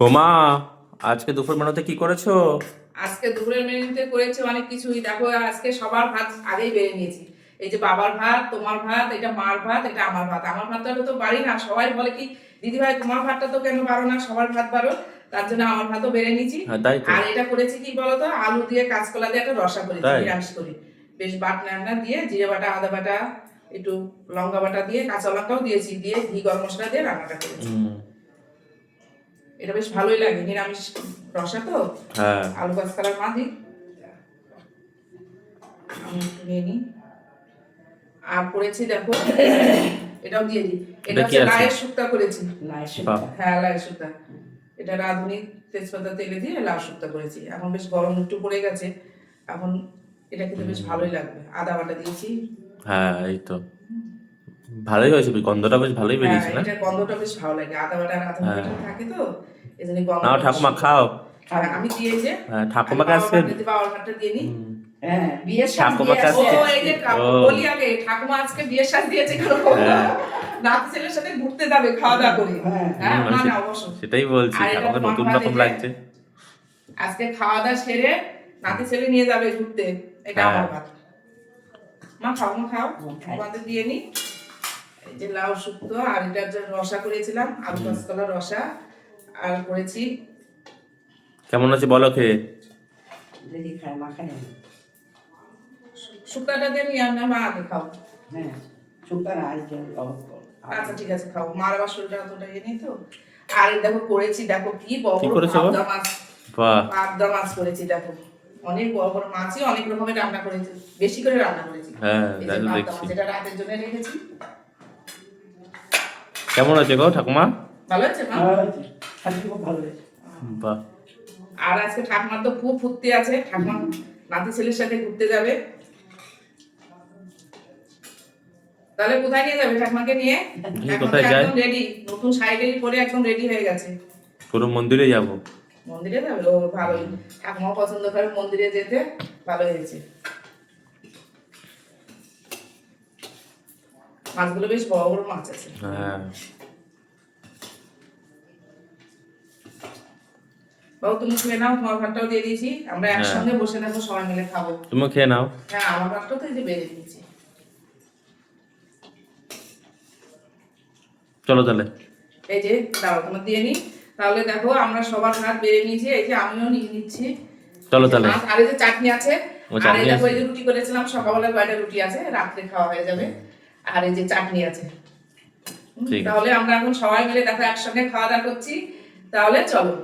হোমা আজকে দুপুর মেনুতে কি করেছ? আজকে দুপুরের মেনুতে করেছি অনেক কিছুই। দেখো আজকে সবার ভাত আগেই বেড়ে নিয়েছি। এই যে বাবার ভাত তোমার ভাত এটা মার ভাত এটা আমার ভাত। আমার ভাতটা তো বাড়ি না সবাই বলে কি দিদি ভাই তোমার ভাতটা তো কেন বারো না? সবার ভাত বারো তার জন্য আমার ভাতও বেড়ে নিয়েছি। হ্যাঁ আর এটা করেছি কি বলতো আলু দিয়ে কাঁচকলা দিয়ে একটা রসা করেছি তাই? নিরামিষ করি। বেশ বাটনা দিয়ে জিরে বাটা আদা বাটা একটু লঙ্কা বাটা দিয়ে কাঁচা লঙ্কাও দিয়েছি দিয়ে ঘি গরম মশলা দিয়ে রান্নাটা করেছি। এটা বেশ ভালোই লাগে নিরামিষ রসা তো? হ্যাঁ। আলু কাঁচকলার মাদি আমি নিয়ে নিই। আর করেছি দেখো এটাও দিয়ে দিই। এটা হচ্ছে? লায়ের শুক্তা করেছি। বাহ, হ্যাঁ লায়ের শুক্তা এটা রাঁধুনি তেজপাতা তেলে দিয়ে লাউ শুক্তা করেছি। এখন বেশ গরম একটু পড়ে গেছে। এখন এটা খেতে বেশ ভালোই লাগবে। আদা বাটা দিয়েছি। হ্যাঁ এই তো। ভালোই হয়েছে গন্ধটা বেশ ভালোই হ্যাঁ বেরিয়েছে না? এটা গন্ধটা বেশ ভালো লাগে। আদা বাটা হ্যাঁ। বাটা থাকে তো এই জন্য গন্ধ নাও ঠাকুমা খাও। আর আমি দিয়ে যে হ্যাঁ দিয়ে হ্যাঁ বিয়ের সাজ দিয়ে। বলি আগে ঠাকুমা আজকে বিয়ের সাজ দিয়েছে কেন? হ্যাঁ। নাতি ছেলের সাথে ঘুরতে যাবে খাওয়া দাওয়া করে। হ্যাঁ। হ্যাঁ না না অবশ্যই। সেটাই বলছি তো নতুন রকম লাগছে। আজকে খাওয়া দাওয়া সেরে নাতি ছেলে নিয়ে যাবে ঘুরতে। এটা হ্যাঁ। আমার ভাত মা খাও। মা খাও দিয়ে নি। যে লাউ শুক্তো আর এটার যে রসা করেছিলাম আলু কাঁচকলা রসা আর করেছি কেমন আছে বলো খেয়ে? দেখি খায় মা খায়। না। শুক্তাটা দিয়ে নিয়ে আমরা মা আগে খাও। হ্যাঁ যে অবস্থা। আচ্ছা ঠিক আছে খাও। মার আবার শরীরটা অতটা ইয়ে নেই তো। আর দেখো করেছি দেখো কি বড় বড় পাবদা মাছ। বাহ। পাবদা মাছ করেছি দেখো। অনেক বড় বড় মাছই অনেক রকমের রান্না করেছি বেশি করে রান্না করেছি। হ্যাঁ এই যে তাই তো পাবদা দেখছি। মাছ, এটা রাতের জন্য রেখেছি। কেমন আছে গো ঠাকুমা? ভালো ভালো ভালো হয়েছে। বাহ। আর আজকে ঠাকুমার তো খুব ফুর্তি আছে। ঠাকুমা নাতি ছেলের সাথে ঘুরতে যাবে। তাহলে কোথায় নিয়ে যাবে ঠাকুমাকে নিয়ে? কোথায় যায়? একদম রেডি নতুন শাড়ি পরে একদম রেডি হয়ে গেছে। পুরো মন্দিরে যাব? মন্দিরে যাবে? ও ভালোই। ঠাকুমা পছন্দ করে মন্দিরে যেতে। ভালো হয়েছে। মাছগুলো বেশ বড় বড় মাছ আছে। হ্যাঁ। বাবু তুমি খেয়ে নাও তোমার ভাতটাও দিয়ে দিয়েছি। আমরা হ্যাঁ। একসঙ্গে বসে থাকব সবাই মিলে খাব। তুমি খেয়ে নাও। হ্যাঁ আমার ভাতটাও তো এই যে বেড়ে দিয়েছি চলো তাহলে। এই যে দাও তোমার দিয়ে নি। তাহলে দেখো আমরা সবার ভাত বেড়ে নিয়েছি এই যে আমিও নিয়ে নিচ্ছি। চলো তাহলে। আর এই যে চাটনি আছে। আর এই দেখো। এই যে রুটি করেছিলাম সকালবেলা কয়টা রুটি আছে রাত্রে খাওয়া হয়ে যাবে। আর এই যে চাটনি আছে। তাহলে আমরা এখন সবাই মিলে দেখো একসঙ্গে খাওয়া দাওয়া করছি। তাহলে চলো।